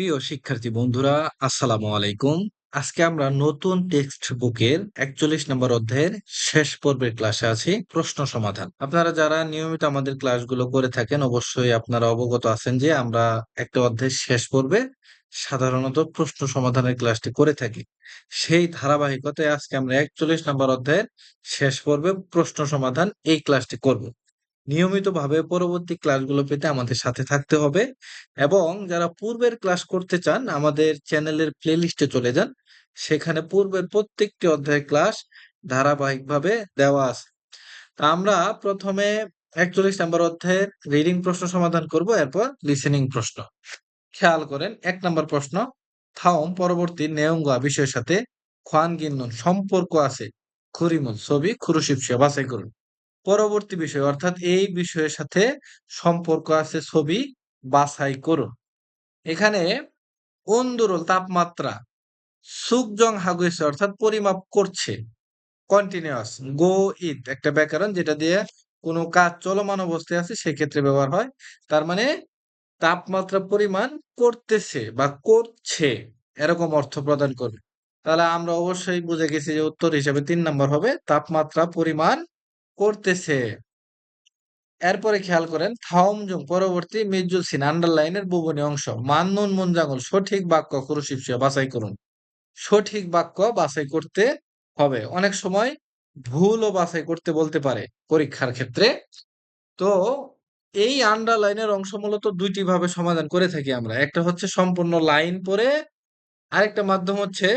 প্রিয় শিক্ষার্থী বন্ধুরা, আসসালামু আলাইকুম। আজকে আমরা নতুন টেক্সট বুকের একচল্লিশ নম্বর অধ্যায়ের শেষ পর্বের ক্লাসে আছি, প্রশ্ন সমাধান। আপনারা যারা নিয়মিত আমাদের ক্লাসগুলো করে থাকেন, অবশ্যই আপনারা অবগত আছেন যে আমরা একটা অধ্যায়ের শেষ পর্বে সাধারণত প্রশ্ন সমাধানের ক্লাসটি করে থাকি। সেই ধারাবাহিকতায় আজকে আমরা একচল্লিশ নম্বর অধ্যায়ের শেষ পর্বে প্রশ্ন সমাধান এই ক্লাসটি করব। নিয়মিতভাবে পরবর্তী ক্লাসগুলো পেতে আমাদের সাথে থাকতে হবে। এবং যারা পূর্বের ক্লাস করতে চান, আমাদের চ্যানেলের প্লেলিস্টে চলে যান। সেখানে পূর্বের প্রত্যেকটি অধ্যায় ক্লাস ধারাবাহিকভাবে দেওয়া আছে। তা আমরা প্রথমে একচল্লিশ নম্বর অধ্যায়ের রিডিং প্রশ্ন সমাধান করব, এরপর লিসেনিং প্রশ্ন। খেয়াল করেন, এক নম্বর প্রশ্ন, থাওম, পরবর্তী নেয়ঙ্গা বিষয়ের সাথে খোয়ান গিন্নন সম্পর্ক আছে? খুরিমুল ছবি খুরুশিপসিয়া বাছাই করুন পরবর্তী বিষয়, অর্থাৎ এই বিষয়ের সাথে সম্পর্ক আছে, ছবি বাছাই করুন এখানে অন্দুরল তাপমাত্রা, সুকজং হাগুয়েছে অর্থাৎ পরিমাপ করছে কন্টিনিউয়াস গো ইট একটা ব্যাকরণ যেটা দিয়ে কোনো কাজ চলমান অবস্থায় আছে, সেক্ষেত্রে ব্যবহার হয়। তার মানে তাপমাত্রা পরিমাণ করতেছে বা করছে, এরকম অর্থ প্রদান করবে তাহলে আমরা অবশ্যই বুঝে গেছি যে উত্তর হিসেবে তিন নম্বর হবে তাপমাত্রা পরিমাণ করতেছে। এরপরে খেয়াল করেন, থাওমজুং পরবর্তী মিজুল সিন আন্ডারলাইনের বুবনী অংশ। মান্নুন মুনজাঙ্গল সঠিক বাক্য কুরুশিপসিয়া বাছাই করুন। সঠিক বাক্য বাছাই করতে হবে। অনেক সময় ভুলও বাছাই করতে বলতে পারে পরীক্ষার ক্ষেত্রে। তো এই আন্ডারলাইনের অংশ মূলত দুইটি ভাবে সমাধান করে থাকি আমরা। একটা হচ্ছে সম্পূর্ণ লাইন পরে আরেকটা মাধ্যম হচ্ছে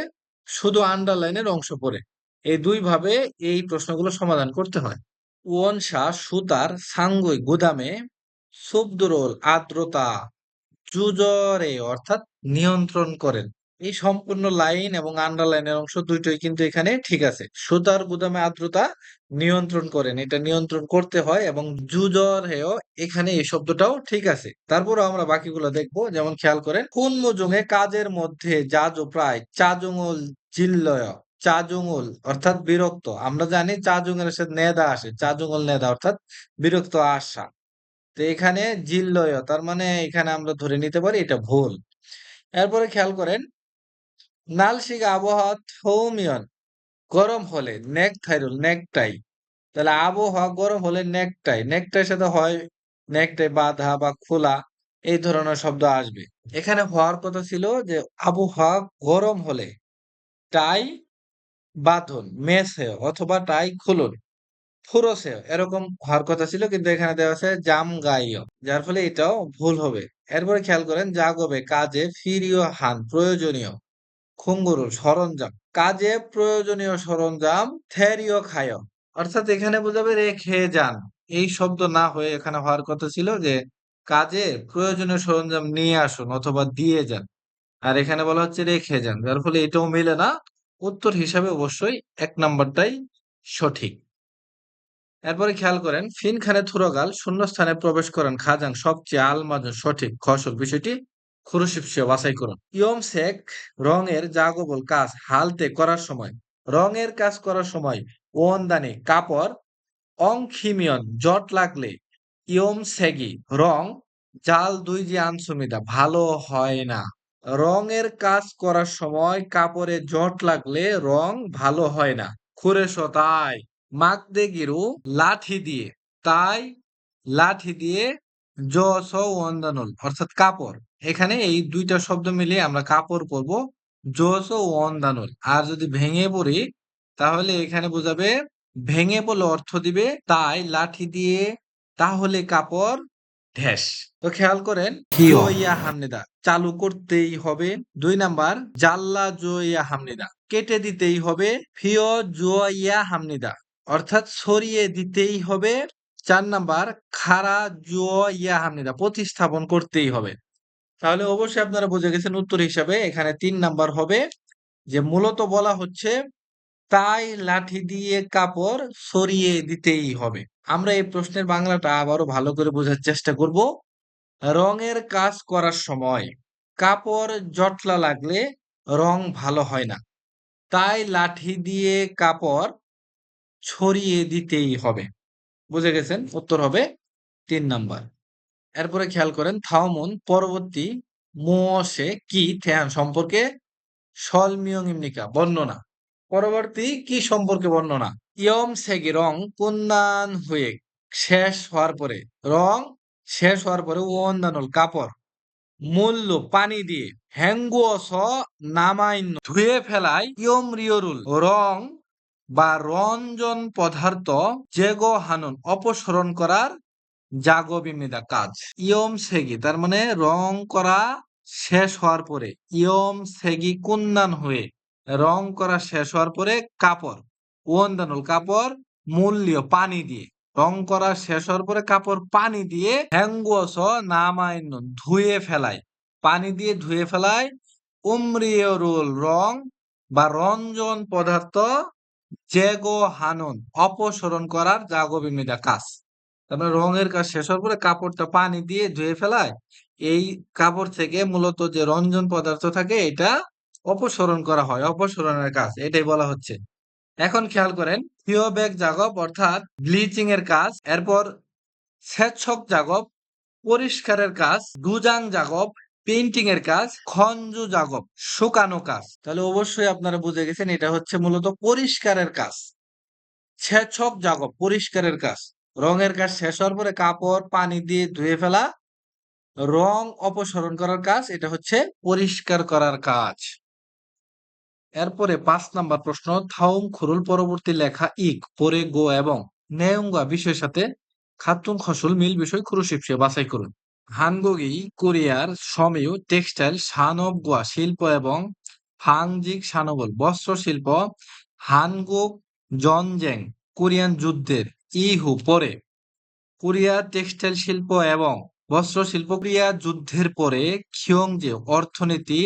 শুধু আন্ডারলাইনের অংশ পরে এই দুই ভাবে এই প্রশ্নগুলো সমাধান করতে হয়। ওয়ানসা সুতার সাঙ্গুই গুদামে সুবদুরল আর্দ্রতা জুজরে অর্থাৎ নিয়ন্ত্রণ করেন। এই সম্পূর্ণ লাইন এবং আন্ডারলাইনের অংশ দুইটাই কিন্তু এখানে ঠিক আছে। সুতার গুদামে আর্দ্রতা নিয়ন্ত্রণ করেন, এটা নিয়ন্ত্রণ করতে হয় এবং জুজর হেও এখানে এই শব্দটাও ঠিক আছে। তারপর আমরা বাকিগুলো দেখব, যেমন খেয়াল করেন কোন মজুঙে কাজের মধ্যে জাজ প্রায় চাজুঙল জিল্লয় চাজুঙুল, অর্থাৎ বিরক্ত। আমরা জানি চাজুঙের সাথে নেদা আসে, চাজুঙল নেদা, অর্থাৎ বিরক্ত আসা। তো এখানে জিল্লয়, তার মানে এখানে আমরা ধরে নিতে পারি এটা ভুল। এরপরে খেয়াল করেন নালশিক আবহাওয়া থৌমিয়ন, গরম হলে নেক থাইরুল নেকটাই। তাহলে আবহাওয়া গরম হলে নেকটাই। নেকটাই সাথে হয়, নেকটাই বাধা বা খোলা, এই ধরনের শব্দ আসবে। এখানে হওয়ার কথা ছিল যে আবহাওয়া গরম হলে, টাই বাঁধুন মেসে অথবা টাই খুলুন ফুরসে এরকম হওয়ার কথা ছিল, কিন্তু এখানে দেওয়া আছে জাম গাইয় যার ফলে এটাও ভুল হবে। এরপরে খেয়াল করেন, জাগবে, কাজে ফিরিও হান, প্রয়োজনীয়, খুঙ্গুরুল, সরঞ্জাম, কাজে প্রয়োজনীয় সরঞ্জাম, থেরিও খায় অর্থাৎ এখানে বোঝাবে রেখে যান। এই শব্দ না হয়ে এখানে হওয়ার কথা ছিল যে, কাজে প্রয়োজনীয় সরঞ্জাম নিয়ে আসুন অথবা দিয়ে যান, আর এখানে বলা হচ্ছে রেখে যান, যার ফলে এটাও মিলে না উত্তর হিসাবে অবশ্যই এক নাম্বারটাই সঠিক। এরপরে খেয়াল করেন, ফিন খানে থুরগাল শূন্যস্থানে প্রবেশ করেন, খাজাং সবচেয়ে আলমাজ সঠিক খসক বিষয়টি খুরুশিপসিয়া বাছাই করুন। ইয়ম শেখ রঙের জাগবল কাজ হালতে করার সময়, রঙের কাজ করার সময় ওয়নদানি কাপড় অংখিমিয়ন জট লাগলে ইয়ম সেগি রং জাল দুই যে আনসুমিদা, ভালো হয় না। রঙের কাজ করার সময় কাপড়ে জট লাগলে রং ভালো হয় না। খুরেশ তাই। মাকদে গিরু লাঠি দিয়ে। তাই লাঠি দিয়ে জস ওয়ান্দানুল অর্থাৎ কাপড়। এখানে এই দুইটা শব্দ মিলিয়ে আমরা কাপড় পরব জস ও ওয়ান্দানুল আর যদি ভেঙে পড়ি, তাহলে এখানে বোঝাবে, ভেঙে বলে অর্থ দিবে, তাই লাঠি দিয়ে তাহলে কাপড় ঢেস তো খেয়াল করেন জইয়া হামনিদা চালু করতেই হবে। দুই নাম্বার জাল্লা জইয়া হামনিদা কেটে দিতেই হবে। ফিও জুয়া হামনিদা অর্থাৎ সরিয়ে দিতেই হবে। চার নাম্বার খারা জুয়া হামনিদা প্রতিস্থাপন করতেই হবে। তাহলে অবশ্যই আপনারা বুঝে গেছেন উত্তর হিসাবে এখানে তিন নাম্বার হবে। যে মূলত বলা হচ্ছে তাই লাঠি দিয়ে কাপড় সরিয়ে দিতেই হবে। আমরা এই প্রশ্নের বাংলাটা আবারও ভালো করে বোঝার চেষ্টা করব। রঙের কাজ করার সময় কাপড় জটলা লাগলে রং ভালো হয় না। তাই লাঠি দিয়ে কাপড় ছড়িয়ে দিতেই হবে। বুঝে গেছেন? উত্তর হবে তিন নাম্বার। এরপরে খেয়াল করেন, থাওমুন পরবর্তী মোসে কি ঠেহান সম্পর্কে সলমিয়ং ইমনিকা, বর্ণনা। পরবর্তী কি সম্পর্কে বর্ণনা? ইয়ম সেগি রং কুন্দান হয়ে, শেষ হওয়ার পরে। রং শেষ হওয়ার পরে ওন্দানুল কাপড়। মূল্য, পানি দিয়ে। হ্যাঙ্গুয়স নামাইন্য ধুয়ে ফেলায় ইয়ম রিয়রুল। রং বা রঞ্জন পদার্থ জেগো হানুন অপসরণ করার জাগো বিমিদা কাজ। ইয়ম সেগি, তার মানে রং করা শেষ হওয়ার পরে। ইয়ম সেগি কুন্দান হয়ে। রং করা শেষ হওয়ার পরে কাপড় ওন্দানুল কাপড় মূল্য পানি দিয়ে। রং করা শেষ হওয়ার পরে কাপড় পানি দিয়ে হ্যাঙ্গুয়স নামাইন্য ধুয়ে ফেলায়। পানি দিয়ে ধুয়ে ফেলায় উমরিয়রুল রং বা রঞ্জন পদার্থ জেগো হানুন অপসরণ করার জাগো বিমিদা কাজ। তারপরে রঙের কাজ শেষ হওয়ার পরে কাপড়টা পানি দিয়ে ধুয়ে ফেলায়। এই কাপড় থেকে মূলত যে রঞ্জন পদার্থ থাকে এটা অপসরণ করা হয়, অপসরণের কাজ, এটাই বলা হচ্ছে। এখন খেয়াল করেন থিওব্যাগ জাগব অর্থাৎ ব্লিচিং এর কাজ, এরপর স্বেচ্ছক জাগব, পরিষ্কারের কাজ, গুজাং জাগব, পেইন্টিং এর কাজ, খঞ্জু জাগব, শুকানো কাজ। তাহলে অবশ্যই আপনারা বুঝে গেছেন, এটা হচ্ছে মূলত পরিষ্কারের কাজ। ছেচক জাগব, পরিষ্কারের কাজ। রঙের কাজ শেষ হওয়ার পরে কাপড়, পানি দিয়ে ধুয়ে ফেলা। রং অপসরণ করার কাজ, এটা হচ্ছে পরিষ্কার করার কাজ। এরপরে পাঁচ নাম্বার প্রশ্ন থাউম খুরুল পরবর্তী লেখা ইক পরে গো এবং নেয়ঙ্গা বিষয়ের সাথে খাতুন খসুল মিল বিষয় খুরুশিপসে বাছাই করুন। হানগোগি, কোরিয়ার সমেয় টেক্সটাইল সানব গোয়া, শিল্প এবং ফাংজিক সানবল বস্ত্র শিল্প হানগুক জনজেং, কোরিয়ান যুদ্ধের ইহু, পরে কোরিয়া টেক্সটাইল শিল্প এবং বস্ত্র শিল্পক্রিয়া যুদ্ধের পরে খিয়ং যে অর্থনীতি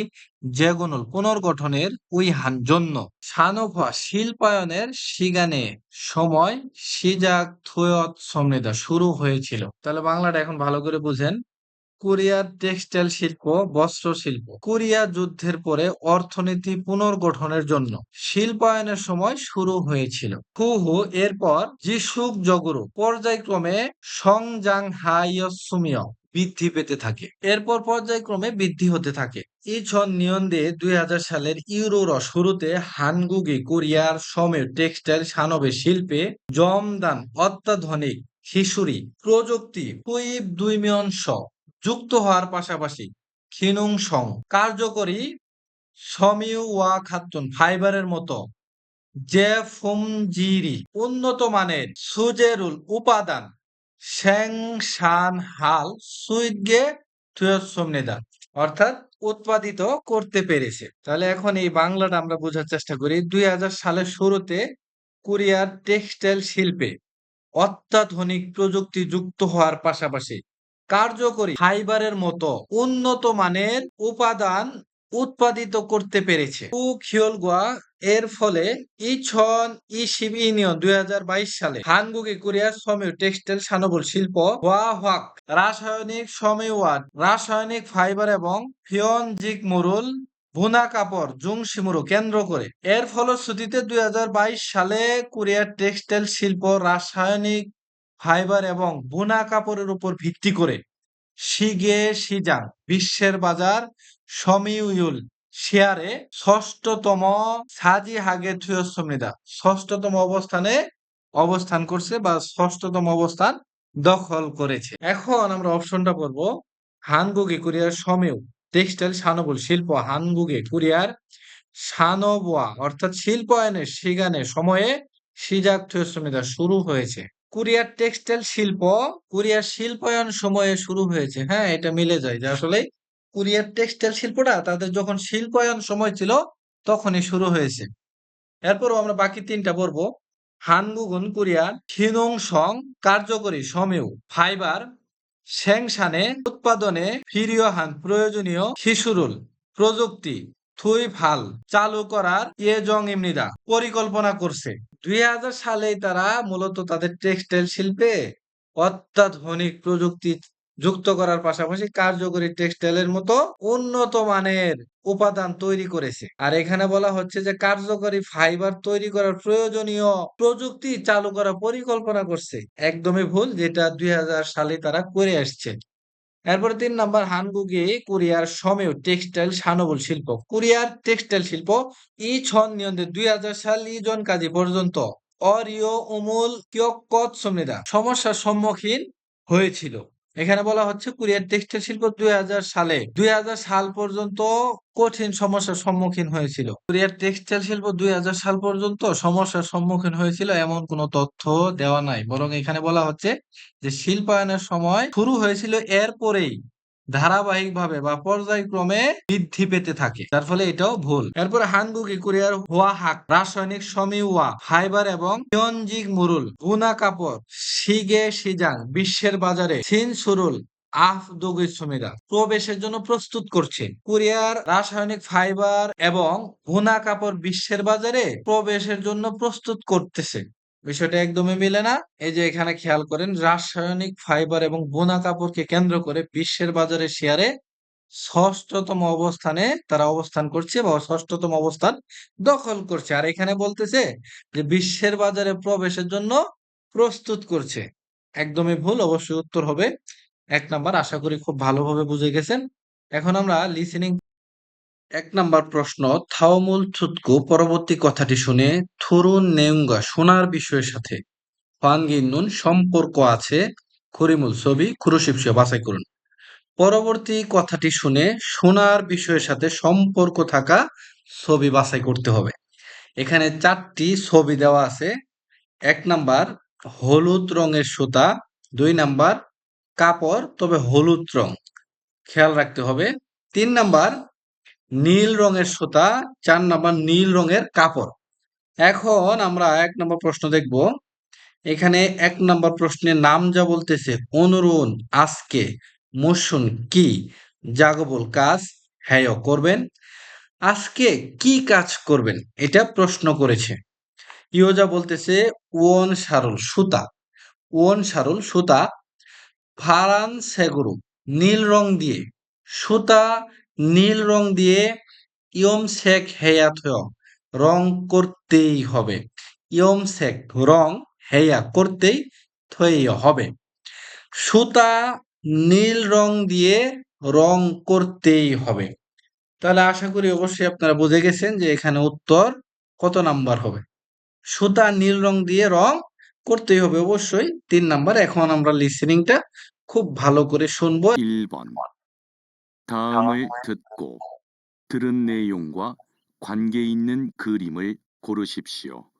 জেগনল পুনর্গঠনের উইহান জন্য সানোভা শিল্পায়নের সিগানে সময় সিজাক থুয়ত সমৃদ্ধা শুরু হয়েছিল। তাহলে বাংলাটা এখন ভালো করে বুঝেন। কোরিয়ার টেক্সটাইল শিল্প, বস্ত্র শিল্প। কোরিয়া যুদ্ধের পরে অর্থনীতি পুনর্গঠনের জন্য শিল্পায়নের সময় শুরু হয়েছিল। হু হু, এরপর যিশুক জগরু পর্যায়ক্রমে সংজাং হাইয়সুমিয় বৃদ্ধি পেতে থাকে। এরপর পর্যায়ক্রমে বৃদ্ধি হতে থাকে। ইছন নিয়ন্দে দুই হাজার সালের ইউরোর শুরুতে হানগুগি কোরিয়ার সময় টেক্সটাইল সানবে শিল্পে জমদান অত্যাধুনিক শিশুরি প্রযুক্তি দুই মিয়ংশ যুক্ত হওয়ার পাশাপাশি খিনুং সং, কার্যকরী সমিউ ওয়া খাতুন ফাইবারের মতো যে ফুমজিরি উন্নত মানের সুজেরুল উপাদান শ্যাং শান হাল সুইগে থুয়সমনিদা অর্থাৎ উৎপাদিত করতে পেরেছে। তাহলে এখন এই বাংলাটা আমরা বোঝার চেষ্টা করি। দুই হাজার সালের শুরুতে কোরিয়ার টেক্সটাইল শিল্পে অত্যাধুনিক প্রযুক্তি যুক্ত হওয়ার পাশাপাশি কার্যকরী ফাইবারের মতো উন্নত মানের উপাদান উৎপাদিত করতে পেরেছে। এর ফলে ইছন ইশিব ইউনিয়ন দুই সালে টেক্সটাইল সানবল শিল্প রাসায়নিক রাসায়নিক ফাইবার এবং ফিয়নজিক মুরুল বুনা কাপড় জুং শিমুরু কেন্দ্র করে। এর ফলশ্রুতিতে দুই হাজার বাইশ সালে কোরিয়ার টেক্সটাইল শিল্প রাসায়নিক ফাইবার এবং বোনা কাপড়ের উপর ভিত্তি করে শিগে সিজাং বিশ্বের বাজার সমিউল শেয়ারে ষষ্ঠতম সাজি হাগে থুয়সমৃদা ষষ্ঠতম অবস্থানে অবস্থান করছে বা ষষ্ঠতম অবস্থান দখল করেছে। এখন আমরা অপশনটা পড়ব হানগুগে কোরিয়ার সমেউ টেক্সটাইল সানবল, শিল্প হানগুগে কোরিয়ার সানবোয়া, অর্থাৎ শিল্পায়নের সিগানে সময়ে সিজাক থুয়সমৃদা শুরু হয়েছে। কোরিয়ার টেক্সটাইল শিল্প, কোরিয়ার শিল্পায়ন সময়ে শুরু হয়েছে। হ্যাঁ এটা মিলে যায় যে আসলে কোরিয়ার টেক্সটাইল শিল্পটা তাদের যখন শিল্পায়ন সময় ছিল তখনই শুরু হয়েছে। এরপরও আমরা বাকি তিনটা পড়ব। হানগুগুন কুরিয়ার, খিনং সং, কার্যকরী সমেউ, ফাইবার সেংসানে উৎপাদনে ফিরিয়হান প্রয়োজনীয় শিশুরুল প্রযুক্তি। থুই ফাল, চালু করার ইয়েজং ইমনিদা পরিকল্পনা করছে। দুই হাজার সালে তারা মূলত তাদের টেক্সটাইল শিল্পে অত্যাধুনিক প্রযুক্তি যুক্ত করার পাশাপাশি কার্যকরী টেক্সটাইলের মতো উন্নত মানের উপাদান তৈরি করেছে। আর এখানে বলা হচ্ছে যে কার্যকরী ফাইবার তৈরি করার প্রয়োজনীয় প্রযুক্তি চালু করার পরিকল্পনা করছে। একদমই ভুল যেটা দুই হাজার সালে তারা করে আসছে। এরপরে তিন নাম্বার হানগুগে কোরিয়ার সমেও টেক্সটাইল সানবল শিল্প। কোরিয়ার টেক্সটাইল শিল্প ই ছন নিয়ন্ত্রে দুই হাজার সাল ই জন কাজী পর্যন্ত অরিও, উমুল কিয়কত সমৃদা সমস্যার সম্মুখীন হয়েছিল। এখানে বলা হচ্ছে কুরিয়ার টেক্সটাইল শিল্প দুই হাজার সালে, দুই হাজার সাল পর্যন্ত কঠিন সমস্যার সম্মুখীন হয়েছিল। কুরিয়ার টেক্সটাইল শিল্প দুই হাজার সাল পর্যন্ত সমস্যার সম্মুখীন হয়েছিল এমন কোনো তথ্য দেওয়া নাই। বরং এখানে বলা হচ্ছে যে শিল্পায়নের সময় শুরু হয়েছিল এরপরেই ধারাবাহিকভাবে বা পর্যায়ক্রমে বৃদ্ধি পেতে থাকে। যার ফলে এটাও ভুল। এরপরে হানগুকি কোরিয়ার হোয়া হাক, রাসায়নিক সমিওয়া, ফাইবার এবং ইয়নজিক মুরুল, গুনা কাপড় শিগে সিজাং বিশ্বের বাজারে সিন সুরুল প্রবেশের জন্য প্রস্তুত করছে। কোরিয়ার, রাসায়নিক ফাইবার এবং গুনা কাপড় বিশ্বের বাজারে প্রবেশের জন্য প্রস্তুত করতেছে। বিষয়টা একদমই মিলে না। এই যে এখানে খেয়াল করেন, রাসায়নিক ফাইবার এবং বোনা কাপড়কে কেন্দ্র করে বিশ্বের বাজারে শেয়ারে ষষ্ঠতম অবস্থানে তারা অবস্থান করছে বা ষষ্ঠতম অবস্থান দখল করছে। আর এখানে বলতেছে যে বিশ্বের বাজারে প্রবেশের জন্য প্রস্তুত করছে। একদমই ভুল, অবশ্যই উত্তর হবে। এক নাম্বার, আশা করি খুব ভালোভাবে বুঝে গেছেন। এখন আমরা লিসেনিং এক নাম্বার প্রশ্ন, থাওমুল থুতকু পরবর্তী কথাটি শুনে থুরুন নেউঙ্গা সোনার বিষয়ের সাথে ফানগিন্নুন সম্পর্ক আছে। খরিমুল ছবি খুরুশিপসিও বাছাই করুন। পরবর্তী কথাটি শুনে সোনার বিষয়ের সাথে সম্পর্ক থাকা ছবি বাছাই করতে হবে। এখানে চারটি ছবি দেওয়া আছে। এক নাম্বার, হলুদ রঙের সুতা। দুই নাম্বার, কাপড়, তবে হলুদ রং। খেয়াল রাখতে হবে। তিন নাম্বার নীল রঙের সুতা, চার নাম্বার নীল রঙের কাপড়। এখন আমরা এক নম্বর প্রশ্ন দেখব। এখানে এক নম্বর প্রশ্নের নাম যা বলতেছে, অনুরুণ আজকে মসুন কি? জাগবল কাজ হ্যাঁ করবেন। আজকে কি কাজ করবেন? এটা প্রশ্ন করেছে। ইয়োজা বলতেছে, ওন সারুল সুতা। ওন সারুল সুতা। ফারান সেগুরু, নীল রং দিয়ে সুতা নীল রং দিয়ে ইয়ম শেখ হেয়াত রং করতেই হবে। ইয়ম শেখ রং হেয়া করতেই থই হবে। সুতা নীল রং দিয়ে রং করতেই হবে। তাহলে আশা করি অবশ্যই আপনারা বুঝে গেছেন যে এখানে উত্তর কত নাম্বার হবে। সুতা নীল রং দিয়ে রং করতেই হবে অবশ্যই। তিন নাম্বার, এখন আমরা লিসেনিংটা খুব ভালো করে শুনব। 1번 다음을 듣고 들은 내용과 관계 있는 그림을 고르십시오.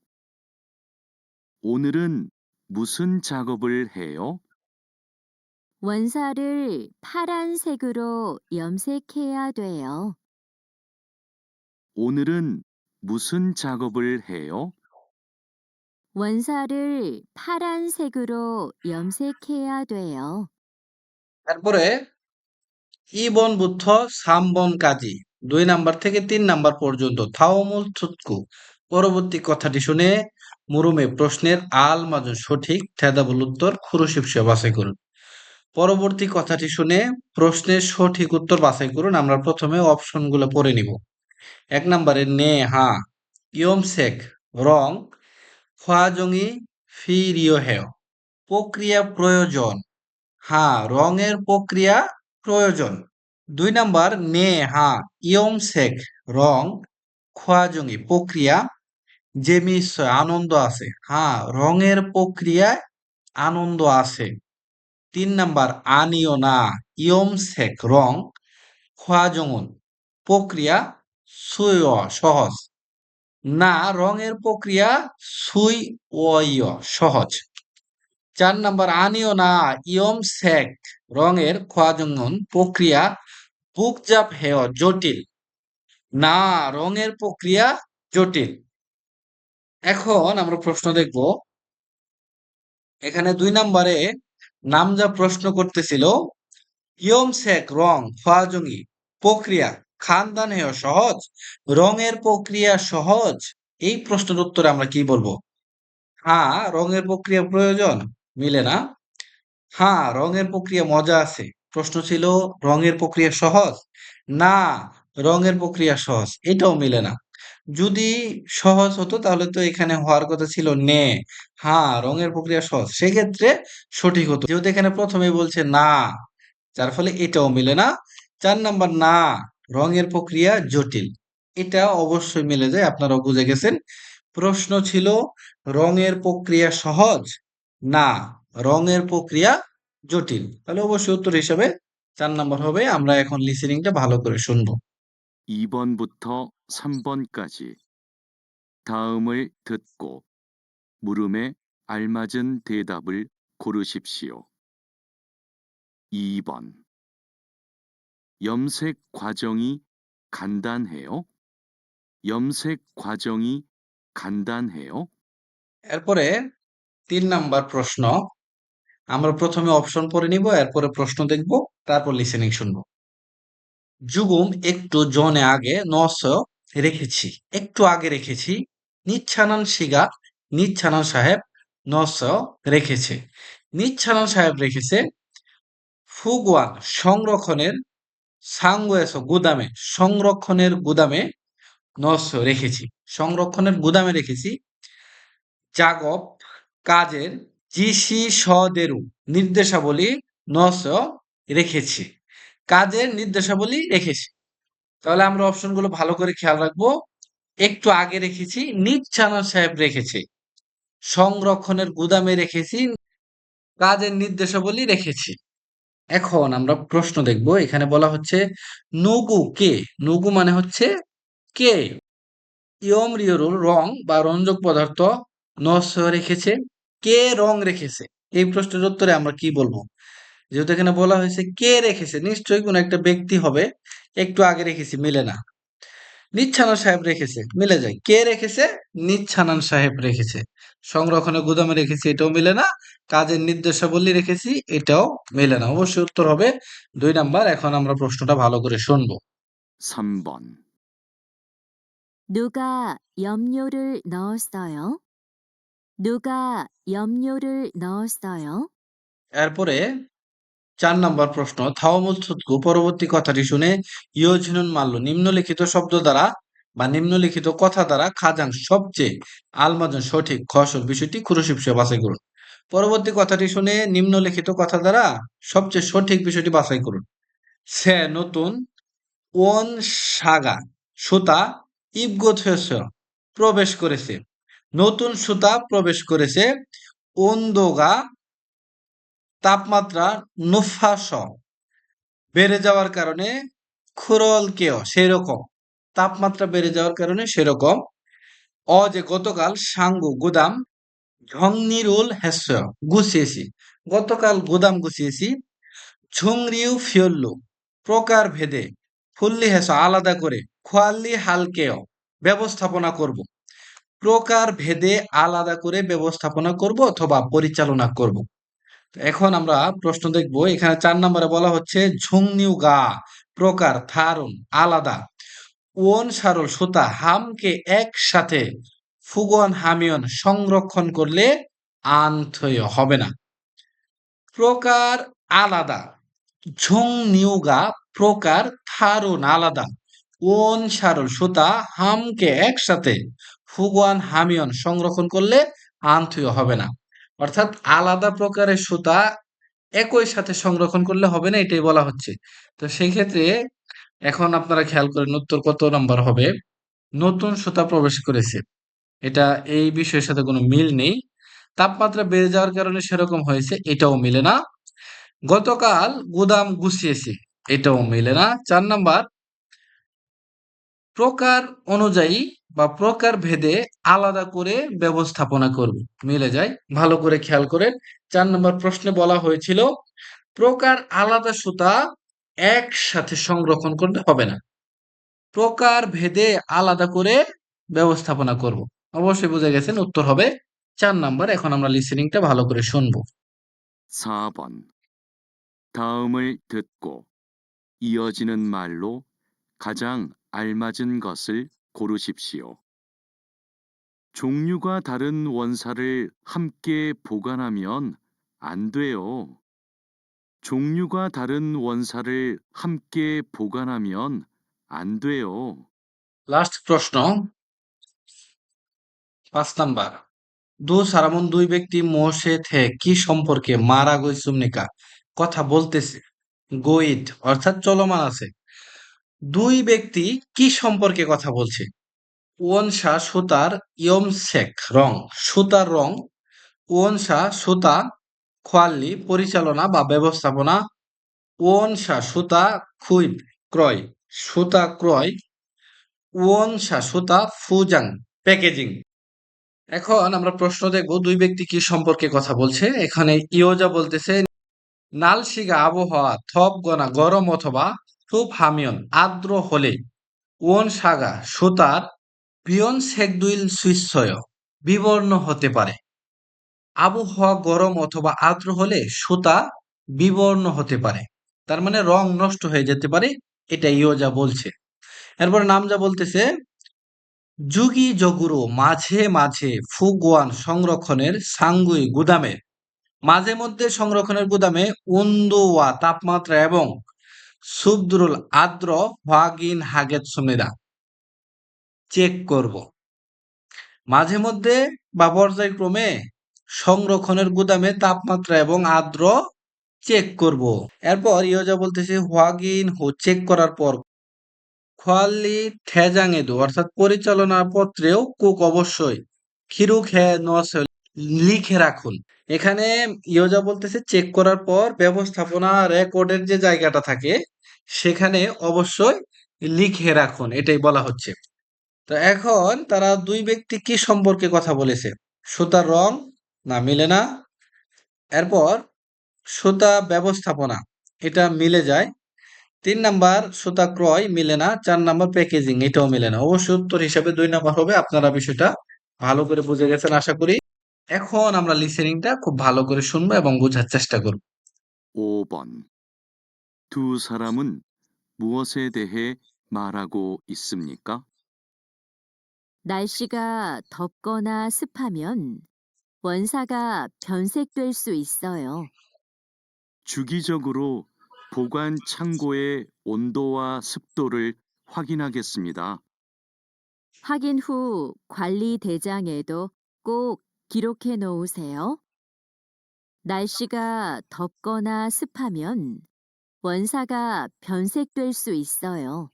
오늘은 무슨 작업을 해요? 원사를 파란색으로 염색해야 돼요. 오늘은 무슨 작업을 해요? 원사를 파란색으로 염색해야 돼요. তারপরে ইবন বুদ্ধ সামবন কাজী। দুই নাম্বার থেকে তিন নাম্বার পর্যন্ত। থাওমুল থুতকু। পরবর্তী কথাটি শুনে মুরুমে প্রশ্নের আল মাজু সঠিক, থেদাবুল উত্তর খুরুশিপসে বাছাই করুন। পরবর্তী কথাটি শুনে প্রশ্নের সঠিক উত্তর বাছাই করুন। আমরা প্রথমে অপশনগুলো পড়ে নিব। এক নম্বরে, নে, হা। ইয়ম শেখ, রং খোয়াজঙ্গি ফি, রিও, হেও। প্রক্রিয়া প্রয়োজন। হা, রঙের প্রক্রিয়া প্রয়োজন। দুই নাম্বার নে হা ইয়ম শেখ রং খোয়াজঙ্গি প্রক্রিয়া জেমিসয় আনন্দ আছে। হ্যাঁ রঙের প্রক্রিয়ায় আনন্দ আছে। তিন নাম্বার, আনিও না ইয়ম শেখ রং খোয়াজঙ্গন প্রক্রিয়া, সুয়, সহজ। না, রঙের প্রক্রিয়া সুই ওয় সহজ। চার নাম্বার, আনিও না ইয়ম শেক রঙের খোয়াজঙ্গন প্রক্রিয়া বুকজাপ হেয় জটিল। না, রঙের প্রক্রিয়া জটিল। এখন আমরা প্রশ্ন দেখব, এখানে দুই নম্বরে নাম যা প্রশ্ন করতেছিল, ইয়ম শেক রং খোয়াজঙ্গি প্রক্রিয়া খানদান হেয় সহজ, রঙের প্রক্রিয়া সহজ? এই প্রশ্নের উত্তরে আমরা কি বলব? হ্যাঁ রঙের প্রক্রিয়া প্রয়োজন, মিলে না? হ্যাঁ রঙের প্রক্রিয়া মজা আছে। প্রশ্ন ছিল, রঙের প্রক্রিয়া সহজ? না, রঙের প্রক্রিয়া সহজ। এটাও মিলে না। যদি সহজ হতো, তাহলে তো এখানে হওয়ার কথা ছিল নে। হ্যাঁ রঙের প্রক্রিয়া সহজ। সেক্ষেত্রে সঠিক হতো। যেহেতু এখানে প্রথমে বলছে না, যার ফলে এটাও মিলে না। চার নাম্বার, না, রঙের প্রক্রিয়া জটিল। এটা অবশ্যই মিলে যায়, আপনারাও বুঝে গেছেন। প্রশ্ন ছিল, রঙের প্রক্রিয়া সহজ? না রঙের প্রক্রিয়া জটিল তাহলে অবশ্যই উত্তর হিসেবে চার নাম্বার হবে আমরা এখন লিসেনিংটা ভালো করে শুনবো 2번부터 3번까지 다음을 듣고 물음에 알맞은 대답을 고르십시오. 2번 염색 과정이 간단해요? 염색 과정이 간단해요? এরপরে তিন নাম্বার প্রশ্ন আমরা প্রথমে অপশন পড়ে নিব, এরপরে প্রশ্ন দেখব, তারপর লিসেনিং শুনব। জুগুম একটু জনে আগে, নস রেখেছি, একটু আগে রেখেছি, নিচ্ছানান শিগা, নিচ্ছানান সাহেব, নস রেখেছে। নিচ্ছানান সাহেব রেখেছে, ফুগুয়ান সংরক্ষণের সাঙ্গুয়েস গুদামে, সংরক্ষণের গুদামে নস রেখেছি। সংরক্ষণের গুদামে রেখেছি, জাগব কাজের জিসি সদেরু, নির্দেশাবলী নস রেখেছি। কাজের নির্দেশাবলী রেখেছি। তাহলে আমরা অপশনগুলো ভালো করে খেয়াল রাখব। একটু আগে রেখেছি, নিচ্ছানা সাহেব রেখেছে। সংরক্ষণের গুদামে রেখেছি, কাজের নির্দেশাবলী রেখেছি। এখন আমরা প্রশ্ন দেখব, এখানে বলা হচ্ছে, নুগু কে? নুগু মানে হচ্ছে কে? ইয়ম রিয়রুল রং বা রঞ্জক পদার্থ নস রেখেছে। কে রং রেখেছে এই প্রশ্নের উত্তরে আমরা কি বলবো যেহেতু এখানে বলা হয়েছে কে রেখেছে নিশ্চয়ই কোনো একটা ব্যক্তি হবে একটু আগে রেখেছি মিলে না নিচ্ছানান সাহেব রেখেছে মিলে যায় কে রেখেছে নিচ্ছানান সাহেব রেখেছে সংরক্ষণের গুদামে রেখেছি এটাও মিলে না কাজের নির্দেশাবলী রেখেছি এটাও মেলে না অবশ্যই উত্তর হবে দুই নাম্বার এখন আমরা প্রশ্নটা ভালো করে শুনবো 3번 누가 염료를 넣었어요? 누가 염료를 넣었어요? এরপরে চার নাম্বার প্রশ্ন থাওমুল সুতকু পরবর্তী কথাটি শুনে ইয়োজিনুন মাল্য নিম্নলিখিত শব্দ দ্বারা বা নিম্নলিখিত কথা দ্বারা খাজাং সবচেয়ে আলমাজন সঠিক খসর বিষয়টি খুরশিপসে বাছাই করুন পরবর্তী কথাটি শুনে নিম্নলিখিত কথা দ্বারা সবচেয়ে সঠিক বিষয়টি বাছাই করুন সে নতুন ওন সাগা সুতা ইবগোথ প্রবেশ করেছে নতুন সুতা প্রবেশ করেছে ওন্দোগা তাপমাত্রা নুফাস। বেড়ে যাওয়ার কারণে খুরল কেও, সেরকম। তাপমাত্রা বেড়ে যাওয়ার কারণে সেরকম। অ যে গতকাল সাঙ্গু গুদাম ঝংনিরুল হেস্য গুছিয়েছি। গতকাল গুদাম গুছিয়েছি। ঝুংরিউ ফিয়ল্লু, প্রকার ভেদে ফুল্লি হেস আলাদা করে খোয়াল্লি হালকেও ব্যবস্থাপনা করব। প্রকার ভেদে আলাদা করে ব্যবস্থাপনা করব অথবা পরিচালনা করব। এখন আমরা প্রশ্ন দেখব, এখানে চার নম্বরে বলা হচ্ছে, ঝুংনিউ গা, প্রকার থারুন আলাদা। ওন, সারল, সুতা, হামকে একসাথে ফুগন, হামিয়ন সংরক্ষণ করলে আনথয় হবে না। প্রকার, আলাদা। ঝুং নিউগা প্রকার থারুন আলাদা। ওন, সারল, সুতা, হামকে একসাথে ফুগুয়ান হামিয়ন সংরক্ষণ করলে আনথয় হবে না। অর্থাৎ আলাদা প্রকারের সুতা একই সাথে সংরক্ষণ করলে হবে না, এটাই বলা হচ্ছে। তো সেই ক্ষেত্রে এখন আপনারা খেয়াল করেন উত্তর কত নাম্বার হবে? নতুন সুতা প্রবেশ করেছে। এটা এই বিষয়ের সাথে কোনো মিল নেই। তাপমাত্রা বেড়ে যাওয়ার কারণে সেরকম হয়েছে, এটাও মিলে না। গতকাল গুদাম গুছিয়েছে, এটাও মিলে না। চার নাম্বার, প্রকার অনুযায়ী বা প্রকার ভেদে আলাদা করে ব্যবস্থাপনা করবে মিলে যায় ভালো করে খেয়াল করেন চার নম্বর প্রশ্নে বলা হয়েছিল প্রকার আলাদা সুতা একসাথে সংরক্ষণ করতে হবে না প্রকার ভেদে আলাদা করে ব্যবস্থাপনা করব অবশ্যই বুঝে গেছেন উত্তর হবে চার নাম্বার এখন আমরা লিসেনিংটা ভালো করে শুনবো 4번 다음을 듣고 이어지는 말로 가장 알맞은 것을 고르십시오. 종류가 다른 원사를 함께 보관하면 안 돼요. 종류가 다른 원사를 함께 보관하면 안 돼요. লাস্ট প্রশ্ন পাঁচ নাম্বার দু সারামন দুই ব্যক্তি মোশে থে কি সম্পর্কে মারা গৈসুমনিকা কথা বলতেছে গোইট অর্থাৎ চলমান আছে দুই ব্যক্তি কি সম্পর্কে কথা বলছে? ওনসা সুতার ইয়মসেক রং। সুতার রং। ওনসা সুতা খোয়াল্লি, পরিচালনা বা ব্যবস্থাপনা ওনসা সুতা খুইব ক্রয়। সুতা ক্রয়। ওনসা সুতা ফুজাং, প্যাকেজিং। এখন আমরা প্রশ্ন দেখব, দুই ব্যক্তি কি সম্পর্কে কথা বলছে? এখানে ইয়োজা বলতেছে নালশিগা আবহাওয়া থপ গনা গরম অথবা খুব হামিয়ন, আর্দ্র হলে ওন সাগা, সুতার, পিয়ন সেকদুইল সুইচ্ছয় বিবর্ণ হতে পারে। আবহাওয়া গরম অথবা আর্দ্র হলে সুতা বিবর্ণ হতে পারে। তার মানে রং নষ্ট হয়ে যেতে পারে, এটা ইয়োজা বলছে। এরপর নামজা বলতেছে, যুগি জগুরো মাঝে মাঝে ফুগুয়ান সংরক্ষণের সাঙ্গুই গুদামে। মাঝে মধ্যে সংরক্ষণের গুদামে উন্দুয়া তাপমাত্রা এবং সুবদুরুল আদ্র হোয়াগিন হাগেত সুমেদা চেক করব। মাঝে মধ্যে বা পর্যায়ক্রমে সংরক্ষণের গুদামে তাপমাত্রা এবং আর্দ্র চেক করব। এরপর ইয়োজা বলতেছে হোয়াগিন হো চেক করার পর খোয়াল্লি ঠেজাঙেদু অর্থাৎ পরিচালনা পত্রেও কুক অবশ্যই। খিরু খে নস লিখে রাখুন। এখানে ইয়োজা বলতেছে চেক করার পর ব্যবস্থাপনা রেকর্ডের যে জায়গাটা থাকে সেখানে অবশ্যই লিখে রাখুন, এটাই বলা হচ্ছে। তো এখন তারা দুই ব্যক্তি কি সম্পর্কে কথা বলেছে? সুতার রং না মিলে না। এরপর সুতা ব্যবস্থাপনা, এটা মিলে যায়। তিন নাম্বার, সুতা ক্রয় মিলে না। চার নাম্বার, প্যাকেজিং, এটাও মিলে না। অবশ্যই উত্তর হিসাবে দুই নাম্বার হবে। আপনারা বিষয়টা ভালো করে বুঝে গেছেন, আশা করি। এখন আমরা লিসেনিংটা খুব ভালো করে শুনব এবং বোঝার চেষ্টা করব। 5번. 두 사람은 무엇에 대해 말하고 있습니까? 날씨가 덥거나 습하면 원사가 변색될 수 있어요. 주기적으로 보관 창고의 온도와 습도를 확인하겠습니다. 확인 후 관리 대장에도 꼭 기록해 놓으세요. 날씨가 덥거나 습하면 원사가 변색될 수 있어요.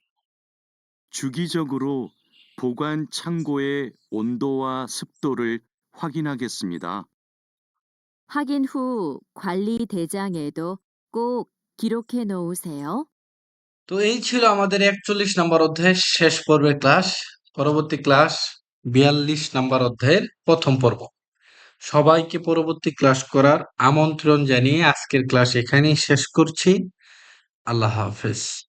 주기적으로 보관 창고의 온도와 습도를 확인하겠습니다. 확인 후 관리 대장에도 꼭 기록해 놓으세요. তো এই ছিল আমাদের একচল্লিশ নম্বর অধ্যায়ের শেষ পর্বের ক্লাস পরবর্তী ক্লাস বিয়াল্লিশ নম্বর অধ্যায়ের প্রথম পর্ব সবাইকে পরবর্তী ক্লাস করার আমন্ত্রণ জানিয়ে আজকের ক্লাস এখানেই শেষ করছি আল্লাহ হাফেজ।